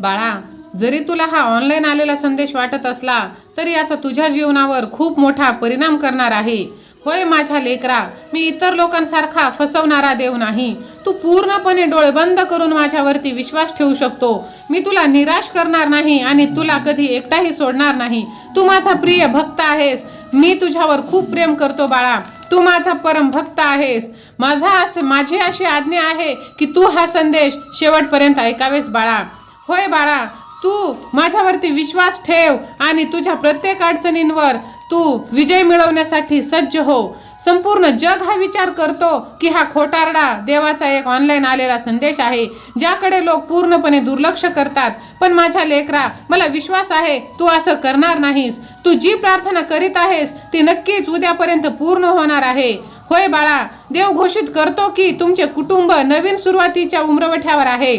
बाळा जरी तुला हा ऑनलाईन आलेला संदेश वाटत असला तरी याचा तुझ्या जीवनावर खूप मोठा परिणाम करणार आहे. होय माझ्या लेकरा मी इतर लोकांसारखा फसवणारा देव नाही. तू पूर्णपणे डोळे बंद करून माझ्यावरती विश्वास ठेवू शकतो. मी तुला निराश करणार नाही आणि तुला कधी एकटाही सोडणार नाही. तू माझा प्रिय भक्त आहेस. मी तुझ्यावर खूप प्रेम करतो बाळा. तू माझा परम भक्त आहेस. माझा असे माझी अशी आज्ञा आहे की तू हा संदेश शेवटपर्यंत ऐकावेस बाळा. होय बाळा तू माझ्यावरती विश्वास ठेव आणि तुझ्या प्रत्येक अडचणींवर तू विजय मिळवण्यासाठी सज्ज हो. संपूर्ण जग हा विचार करतो की हा खोटारडा देवाचा एक ऑनलाईन आलेला संदेश आहे ज्याकडे लोक पूर्णपणे दुर्लक्ष करतात. पण माझ्या लेकरा मला विश्वास आहे तू असं करणार नाहीस. तू जी प्रार्थना करीत आहेस ती नक्कीच उद्यापर्यंत पूर्ण होणार आहे. होय बाळा देव घोषित करतो की तुमचे कुटुंब नवीन सुरुवातीच्या उमरवठ्यावर आहे.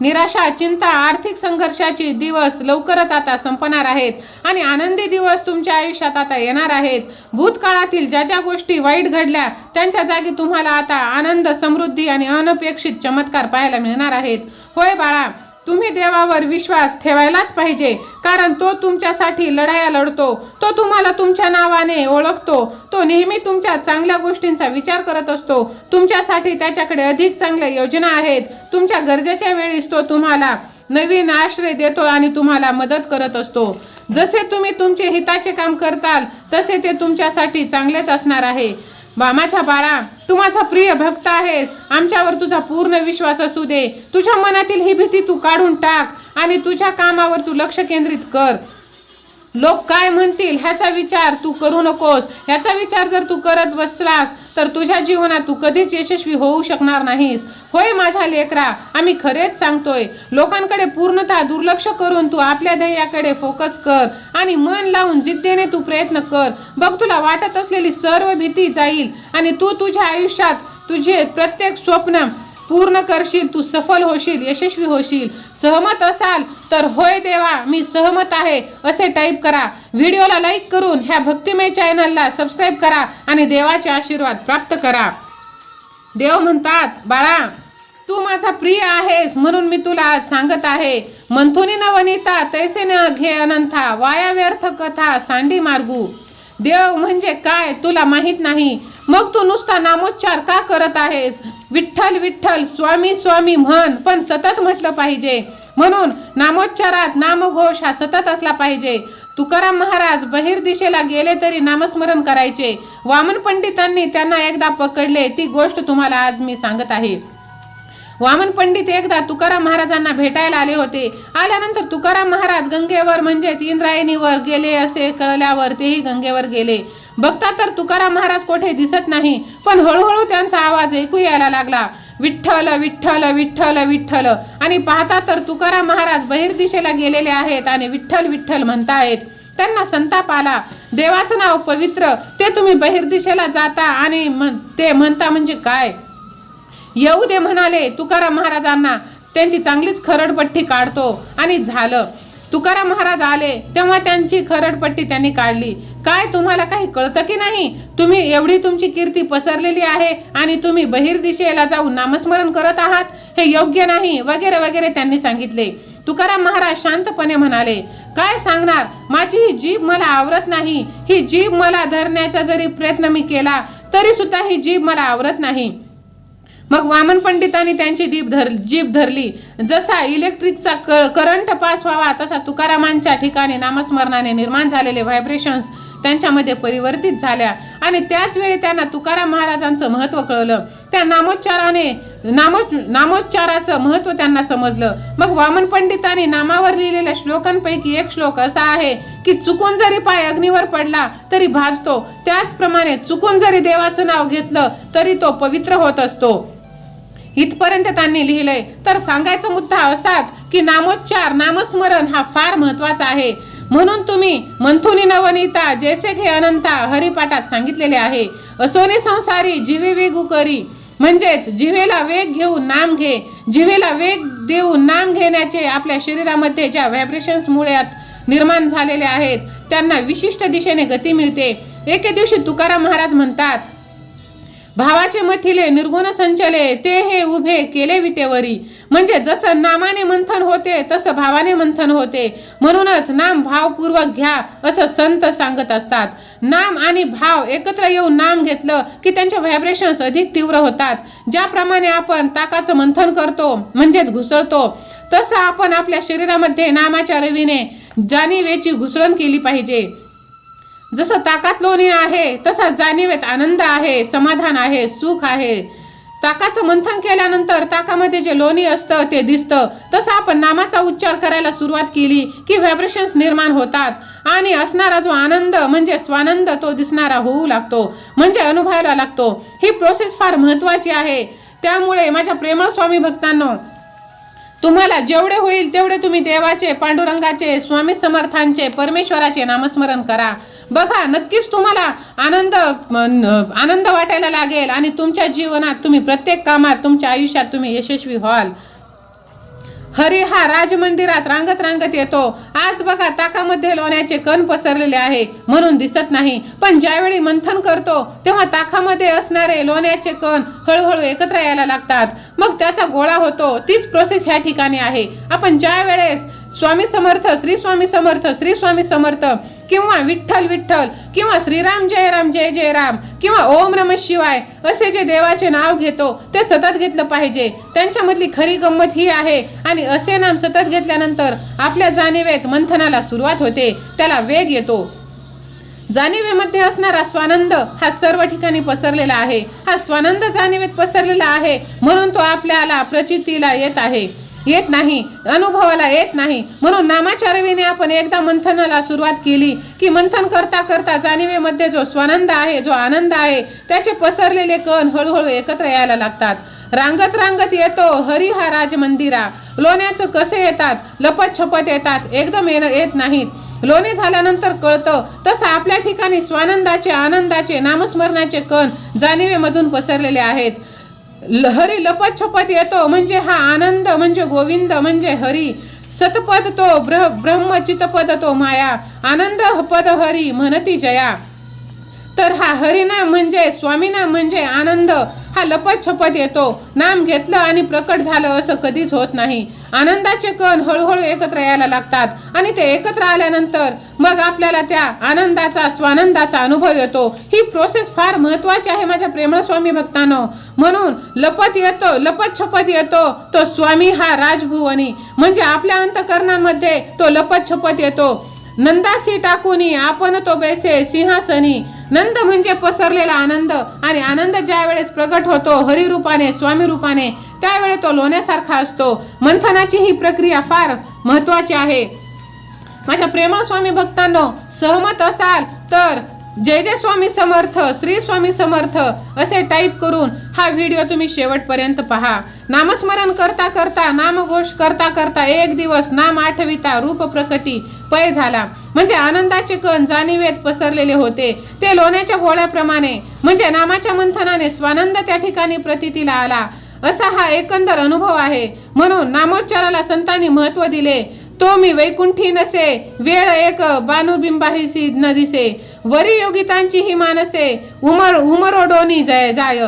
निराशा चिंता आर्थिक संघर्षाचे दिवस लवकरच आता संपणार आहेत आणि आनंदी दिवस तुमच्या आयुष्यात आता येणार आहेत. भूतकाळातील ज्या ज्या गोष्टी वाईट घडल्या त्यांच्या जागी तुम्हाला आता आनंद समृद्धी आणि अनपेक्षित चमत्कार पाहायला मिळणार आहेत. होय बाळा तुम्ही देवावर विश्वास ठेवायलाच पाहिजे. कारण तो तुमच्यासाठी लढाया लढतो. तो तुम्हाला तुमच्या नावाने ओळखतो. तो नेहमी तुमच्या चांगल्या गोष्टींचा विचार करत असतो. तुमच्यासाठी त्याच्याकडे अधिक चांगल्या योजना आहेत. तुमच्या गरजेच्या वेळीस तो तुम्हाला नवीन आश्रय देतो आणि तुम्हाला मदत करत असतो. जसे तुम्ही तुमचे हिताचे काम करताल तसे ते तुमच्यासाठी चांगलेच असणार आहे. बामाच्या बाळा तू माझा प्रिय भक्त आहेस. आमच्यावर तुझा पूर्ण विश्वास असू दे. तुझ्या मनातील ही भीती तू काढून टाक आणि तुझ्या कामावर तू लक्ष केंद्रित कर. लोक काय म्हणतील ह्याचा विचार तू करू नकोस. ह्याचा विचार जर तू करत बसलास तर तुझ्या जीवनात तू कधीच यशस्वी होऊ शकणार नाहीस. होय माझ्या लेकरा आम्ही खरेच सांगतोय. लोकांकडे पूर्णतः दुर्लक्ष करून तू आपल्या ध्येयाकडे फोकस कर आणि मन लावून जिद्दीने तू प्रयत्न कर. बघ तुला वाटत असलेली सर्व भीती जाईल आणि तू तुझ्या आयुष्यात तुझे प्रत्येक स्वप्न पूर्ण करशील तू सफल होशील यशस्वी होशील सहमत असाल तर होय देवा मी सहमत आहे असे टाईप करा. व्हिडिओला लाईक करून ह्या भक्तिमय चॅनलला सबस्क्राईब करा आणि देवाचे आशीर्वाद प्राप्त करा. देव म्हणतात बाळा तू माझा प्रिय आहेस म्हणून मी तुला आज सांगत आहे. मंथुनी न वनिता तैसे न घे अनंथा वाया व्यर्थ कथा सांडी मार्गू. देव म्हणजे काय तुला माहीत नाही. मग तू नुसता नामोच्चार का करत आहेस? विठ्ठल विठ्ठल स्वामी स्वामी म्हण. पण सतत म्हटलं पाहिजे. म्हणून नामोच्चारात नामघोष हा सतत असला पाहिजे. तुकाराम महाराज बहिर दिशेला गेले तरी नामस्मरण करायचे. वामन पंडितांनी त्यांना एकदा पकडले. ती गोष्ट तुम्हाला आज मी सांगत आहे. वामन पंडित एकदा तुकाराम महाराजांना भेटायला आले होते. आल्यानंतर तुकाराम महाराज गंगेवर म्हणजेच इंद्रायणीवर गेले असे कळल्यावर तेही गंगेवर गेले. बघता तर तुकाराम महाराज कोठे दिसत नाही. पण हळूहळू त्यांचा आवाज ऐकू यायला लागला. विठ्ठल विठ्ठल विठ्ठल विठ्ठल. आणि पाहता तर तुकाराम महाराज बहिर्दिशेला गेलेले आहेत आणि विठ्ठल विठ्ठल म्हणतायत. त्यांना संताप आला. देवाचं नाव पवित्र. ते तुम्ही बहिर्दिशेला जाता आणि म्हण- ते म्हणता म्हणजे काय? येऊ दे म्हणाले तुकाराम महाराजांना. त्यांची चांगलीच खरडपट्टी काढतो. आणि झालं. तुकाराम महाराज आले. तेव्हा त्यांची खरडपट्टी त्यांनी काढली. काय तुम्हाला काही कळतं की नाही? तुम्ही एवढी तुमची कीर्ती पसरलेली आहे आणि तुम्ही बहिर्दिशेला जाऊन नामस्मरण करत आहात? हे योग्य नाही वगैरे वगैरे त्यांनी सांगितले. तुकाराम महाराज शांतपणे म्हणाले काय सांगणार? माझी ही जीभ मला आवरत नाही. ही जीभ मला धरण्याचा जरी प्रयत्न मी केला तरी सुद्धा ही जीभ मला आवरत नाही. मग वामन पंडितांनी त्यांची जीभ धर जीभ धरली. जसा इलेक्ट्रिकचा क करंट पास व्हावा तसा तुकारामांच्या ठिकाणी नामस्मरणाने निर्माण झालेले व्हायब्रेशन्स त्यांच्यामध्ये परिवर्तित झाल्या. आणि त्याच वेळी त्यांना तुकाराम महाराजांचं महत्त्व कळलं. त्या नामोच्चाराने नामो नामोच्चाराचं महत्त्व त्यांना समजलं. मग वामन पंडितांनी नामावर लिहिलेल्या श्लोकांपैकी एक श्लोक असा आहे की चुकून जरी पाय अग्नीवर पडला तरी भाजतो त्याचप्रमाणे चुकून जरी देवाचं नाव घेतलं तरी तो पवित्र होत असतो. इथपर्यंत त्यांनी लिहिलंय. तर सांगायचा मुद्दा असाच की नामोच्चार नामस्मरण हा फार महत्त्वाचा आहे. म्हणून तुम्ही मंथुनी नवनीता जैसे घे अनंता हरिपाठात सांगितलेले आहे. असोने संसारी जीवे वेगू करी. म्हणजेच जिवेला वेग घेऊन नाम घे. जिवेला वेग देऊन नाम घेण्याचे आपल्या शरीरामध्ये ज्या व्हायब्रेशन्समुळे निर्माण झालेले आहेत त्यांना विशिष्ट दिशेने गती मिळते. एके दिवशी तुकाराम महाराज म्हणतात भावाचे मथिले निर्गुण संचले ते हे उभे केले विटेवरी. म्हणजे जसं नामाने मंथन होते तसं भावाने मंथन होते. म्हणूनच नाम भावपूर्वक घ्या असं संत सांगत असतात. नाम आणि भाव एकत्र येऊन नाम घेतलं की त्यांचे व्हायब्रेशन्स अधिक तीव्र होतात. ज्याप्रमाणे आपण ताकाचं मंथन करतो म्हणजेच घुसळतो तसं आपण आपल्या शरीरामध्ये नामाच्या रवीने जाणीवेची घुसळण केली पाहिजे. जसं ताकात लोणी आहे तसा जाणीवेत आनंद आहे समाधान आहे सुख आहे. ताकाचं मंथन केल्यानंतर ताकामध्ये जे लोणी असतं ते दिसतं. तसं आपण नामाचा उच्चार करायला सुरुवात केली की व्हायब्रेशन्स निर्माण होतात. आणि असणारा जो आनंद म्हणजे स्वानंद तो दिसणारा होऊ लागतो म्हणजे अनुभवायला लागतो. ही प्रोसेस फार महत्वाची आहे. त्यामुळे माझ्या प्रेमळ स्वामी भक्तांनो तुम्हाला जेवढे होईल तेवढे तुम्ही देवाचे पांडुरंगाचे स्वामी समर्थांचे परमेश्वराचे नामस्मरण करा. बघा नक्कीच तुम्हाला आनंद आनंद वाटायला लागेल आणि तुमच्या जीवनात तुम्ही प्रत्येक कामात तुमच्या आयुष्यात तुम्ही यशस्वी व्हाल. हरी हा राज मंदिरात रांगत रांगत येतो. आज बघा ताकामध्ये लोण्याचे कण पसरलेले आहे. म्हणून दिसत नाही. पण ज्यावेळी मंथन करतो तेव्हा ताकामध्ये असणारे लोण्याचे कण हळूहळू एकत्र यायला लागतात. मग त्याचा गोळा होतो. तीच प्रोसेस ह्या ठिकाणी आहे. आपण ज्या वेळेस स्वामी समर्थ श्री स्वामी समर्थ श्री स्वामी समर्थ किंवा विठ्ठल विठ्ठल किंवा श्रीराम जय राम जय जय राम किंवा ओम नम शिवाय असे जे देवाचे नाव घेतो ते सतत घेतलं पाहिजे. त्यांच्यामधली खरी गंमत ही आहे. आणि असे नाम सतत घेतल्यानंतर आपल्या जाणीवेत मंथनाला सुरुवात होते. त्याला वेग येतो. जाणीवेमध्ये असणारा स्वानंद हा सर्व ठिकाणी पसरलेला आहे. हा स्वानंद जाणीवेत पसरलेला आहे. म्हणून तो आपल्याला प्रचितीला येत आहे. येत नाही अनुभवाला येत नाही. म्हणून नामाचारवीने आपण एकदा मंथनाला सुरुवात केली की मंथन करता करता जाणीवेमध्ये जो स्वानंद आहे जो आनंद आहे त्याचे पसरलेले कण हळूहळू एकत्र यायला लागतात. रांगत रांगत येतो हरी हा राज मंदिरा लोण्याचं कसे येतात? लपत छपत येतात एकदम येणं येत नाहीत. लोणी झाल्यानंतर कळतं तसं आपल्या ठिकाणी स्वानंदाचे आनंदाचे नामस्मरणाचे कण जाणीवेमधून पसरलेले आहेत. हरी लपत छपत येतो म्हणजे हा आनंद म्हणजे गोविंद म्हणजे हरी. सतपद तो ब्र ब्रह्मचितपद तो माया. आनंद पद हरी म्हणती जया. तर हा हरिनाम म्हणजे स्वामीना म्हणजे आनंद. हा लपत छपत येतो. नाम घेतलं आणि प्रकट झालं असं कधीच होत नाही. आनंदाचे कण हळूहळू एकत्र यायला लागतात. आणि ते एकत्र आल्यानंतर मग आपल्याला त्या आनंदाचा स्वानंदाचा अनुभव येतो. ही प्रोसेस फार महत्वाची आहे माझ्या प्रेमळ स्वामी भक्तांनो. म्हणून लपत येतो लपत छपत येतो तो स्वामी हा राजभुवनी. म्हणजे आपल्या अंतकरणांमध्ये तो लपत छपत येतो. नंदासी टाकूनी आपण तो बैसे सिंहासनी. नंद म्हणजे पसरलेला आनंद. आणि आनंद ज्या वेळेस प्रगट होतो हरिरूपाने स्वामी रूपाने त्यावेळी तो लोण्यासारखा असतो. मंथनाची ही प्रक्रिया फार महत्वाची आहे. माझ्या प्रेमळ स्वामी भक्तांनो सहमत असाल तर जय जय स्वामी समर्थ श्री स्वामी समर्थ असे टाईप करून हा व्हिडिओ तुम्ही शेवटपर्यंत पहा. नामस्मरण करता करता नामघोष करता करता एक दिवस नाम आठविता रूप प्रकटी पय झाला. म्हणजे आनंदाचे कण जाणीवेत पसरलेले होते. ते लोण्याच्या गोळ्याप्रमाणे म्हणजे नामाच्या मंथनाने स्वानंद त्या ठिकाणी प्रतीतीला आला. असा हा एकंदर अनुभव आहे. म्हणून नामोच्चाराला संतांनी महत्त्व दिले. तो मी वैकुंठी नसे वेळ एक बानुबिंबाहिसी न दिसे. वरी योगितांची ही मानसे उमर उमरोडोनी जय जाय.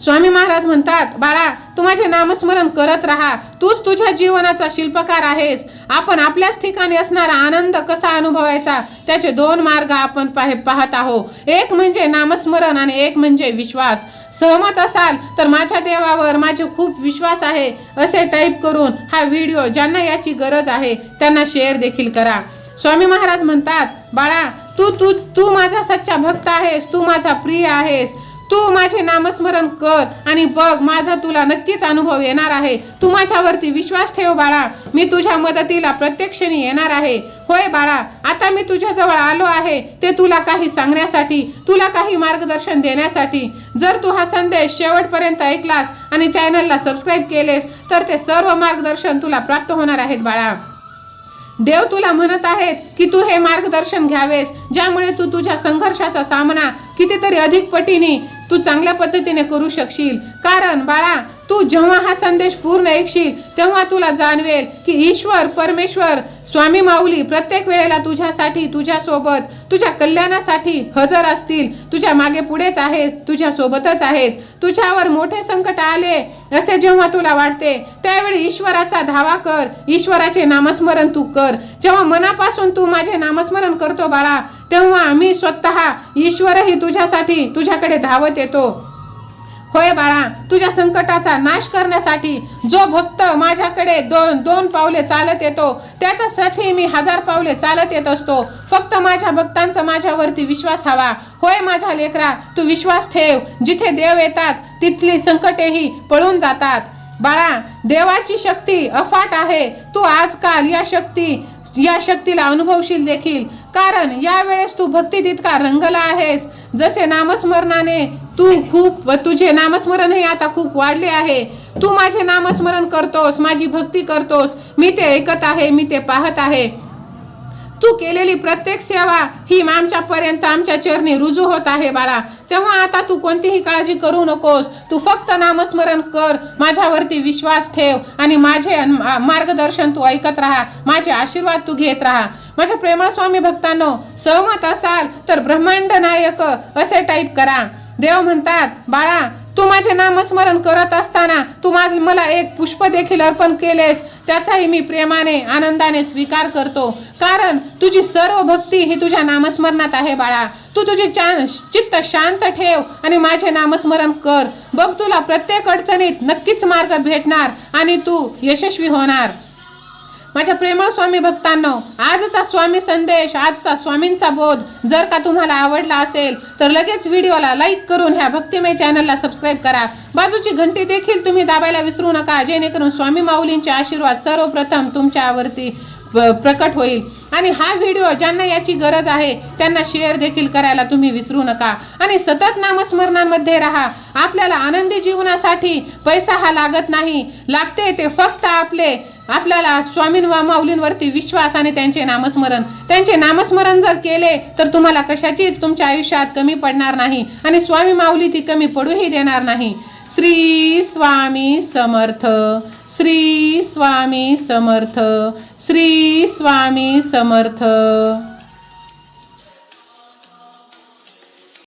स्वामी महाराज म्हणतात बाळा तू माझे नामस्मरण करत राहा. तूच तुझ्या जीवनाचा शिल्पकार आहेस. आपण आपल्याच ठिकाणी असणारा आनंद कसा अनुभवायचा? त्याचे दोन मार्ग आपण पाहत आहोत एक म्हणजे नामस्मरण आणि एक म्हणजे विश्वास. सहमत असाल तर माझ्या देवावर माझे खूप विश्वास आहे असे टाईप करून हा व्हिडिओ ज्यांना याची गरज आहे त्यांना शेअर देखील करा. स्वामी महाराज म्हणतात बाळा तू तू तू माझा सच्चा भक्त आहेस तू माझा प्रिय आहेस. तू माझे नामस्मरण कर आणि बघ माझा तुला नक्कीच अनुभव येणार आहे. तू माझ्यावरती विश्वास ठेव बाळा. मी तुझ्या मदतीला प्रत्यक्षणी येणार आहे. होय बाळा आता मी तुझ्याजवळ आलो आहे. ते तुला काही सांगण्यासाठी तुला काही मार्गदर्शन देण्यासाठी. जर तू हा संदेश शेवटपर्यंत ऐकलास आणि चॅनलला सबस्क्राईब केलेस तर ते सर्व मार्गदर्शन तुला प्राप्त होणार आहेत बाळा. देव तुला म्हणत आहेत की तू हे मार्गदर्शन घ्यावेस ज्यामुळे तू तुझ्या संघर्षाचा सामना कितीतरी अधिक पटीने तू चांगल्या पद्धतीने करू शकशील. कारण बाळा तू जेव्हा हा संदेश पूर्ण ऐकशील तेव्हा तुला जाणवेल की ईश्वर परमेश्वर स्वामी माऊली प्रत्येक वेळेला तुझ्यासाठी तुझ्यासोबत तुझ्या कल्याणासाठी हजर असतील. तुझ्या मागे पुढेच आहेत. तुझ्या सोबतच आहेत. तुझ्यावर मोठे संकट आले असे जेव्हा तुला वाटते त्यावेळी ईश्वराचा धावा कर. ईश्वराचे नामस्मरण तू कर. जेव्हा मनापासून तू माझे नामस्मरण करतो बाळा तेव्हा मी स्वतः ईश्वरही तुझ्यासाठी तुझ्याकडे धावत येतो. होय बाळा तुझ्या संकटाचा नाश करण्यासाठी जो भक्त माझ्याकडे दोन दोन पावले चालत येतो त्याच्यासाठी मी हजार पावले चालत येत असतो. फक्त माझ्या भक्तांचा माझ्यावरती विश्वास हवा. होय माझ्या लेकरा तू विश्वास ठेव. जिथे देव येतात तिथली संकटेही पळून जातात. बाळा देवाची शक्ती अफाट आहे. तू आजकाल या शक्ती या शक्तीला अनुभवशील देखील. कारण यावेळेस तू भक्तीत इतका रंगला आहेस. जसे नामस्मरणाने तू खूप तुझे नामस्मरण हे आता खूप वाढले आहे. तू माझे नामस्मरण करतोस माझी भक्ती करतोस. मी ते ऐकत आहे मी ते पाहत आहे. तू केलेली प्रत्येक सेवा ही आमच्यापर्यंत आमच्या चरणी रुजू होत आहे बाळा. तेव्हा आता तू कोणतीही काळजी करू नकोस. तू फक्त नामस्मरण कर माझ्यावरती विश्वास ठेव आणि माझे मार्गदर्शन तू ऐकत राहा माझे आशीर्वाद तू घेत राहा. माझ्या प्रेमळ स्वामी भक्तांनो सहमत असाल तर ब्रह्मांड नायक असे टाईप करा. देव म्हणतात बाळा तू माझे नामस्मरण करत असताना तू मा- मला एक पुष्प देखील अर्पण केलेस. त्याचाही मी प्रेमाने आनंदाने स्वीकार करतो. कारण तुझी सर्व भक्ती ही तुझ्या नामस्मरणात आहे बाळा. तू तुझे चित्त शांत ठेव आणि माझे नामस्मरण कर. बघ तुला प्रत्येक अडचणीत नक्कीच मार्ग भेटणार आणि तू यशस्वी होणार. माझ्या प्रेमळ स्वामी भक्तांनो आजचा स्वामी संदेश आजचा स्वामींचा बोध जर का तुम्हाला आवडला असेल तर लगेच व्हिडिओला लाईक करून ह्या भक्तिमय चॅनलला सबस्क्राईब करा. बाजूची घंटी देखील तुम्ही दाबायला विसरू नका जेणेकरून स्वामी माऊलींचे आशीर्वाद सर्वप्रथम तुमच्यावरती प- प्रकट होईल. आणि हा व्हिडिओ ज्यांना याची गरज आहे त्यांना शेअर देखील करायला तुम्ही विसरू नका. आणि सतत नामस्मरणांमध्ये राहा. आपल्याला आनंदी जीवनासाठी पैसा हा लागत नाही. लागते ते फक्त आपले आपल्याला स्वामीं वा माऊलींवरती विश्वास आणि त्यांचे नामस्मरण. त्यांचे नामस्मरण जर केले तर तुम्हाला कशाचीच तुमच्या आयुष्यात कमी पडणार नाही आणि स्वामी माऊली ती कमी पडूही देणार नाही. श्री स्वामी समर्थ श्री स्वामी समर्थ श्री स्वामी समर्थ.